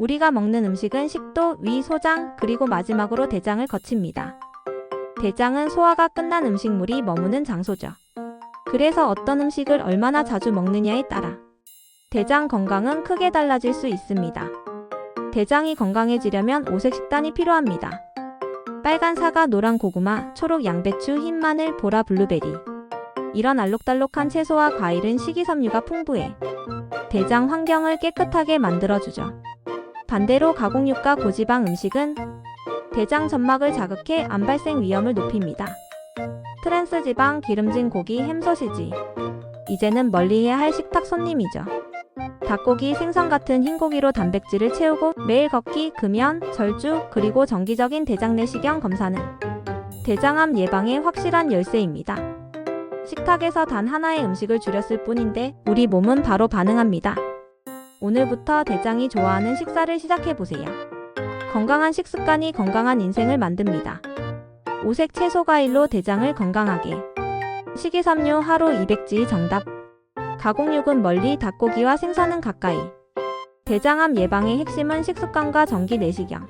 우리가 먹는 음식은 식도, 위, 소장, 그리고 마지막으로 대장을 거칩니다. 대장은 소화가 끝난 음식물이 머무는 장소죠. 그래서 어떤 음식을 얼마나 자주 먹느냐에 따라 대장 건강은 크게 달라질 수 있습니다. 대장이 건강해지려면 오색 식단이 필요합니다. 빨간 사과, 노란 고구마, 초록 양배추, 흰 마늘, 보라 블루베리. 이런 알록달록한 채소와 과일은 식이섬유가 풍부해 대장 환경을 깨끗하게 만들어주죠. 반대로 가공육과 고지방 음식은 대장 점막을 자극해 암 발생 위험을 높입니다. 트랜스 지방, 기름진 고기, 햄 소시지. 이제는 멀리해야 할 식탁 손님이죠. 닭고기, 생선 같은 흰고기로 단백질을 채우고 매일 걷기, 금연, 절주, 그리고 정기적인 대장 내시경 검사는 대장암 예방에 확실한 열쇠입니다. 식탁에서 단 하나의 음식을 줄였을 뿐인데 우리 몸은 바로 반응합니다. 오늘부터 대장이 좋아하는 식사를 시작해 보세요. 건강한 식습관이 건강한 인생을 만듭니다. 오색 채소 과일로 대장을 건강하게. 식이섬유 하루 200지 정답. 가공육은 멀리 닭고기와 생선은 가까이. 대장암 예방의 핵심은 식습관과 정기 내시경.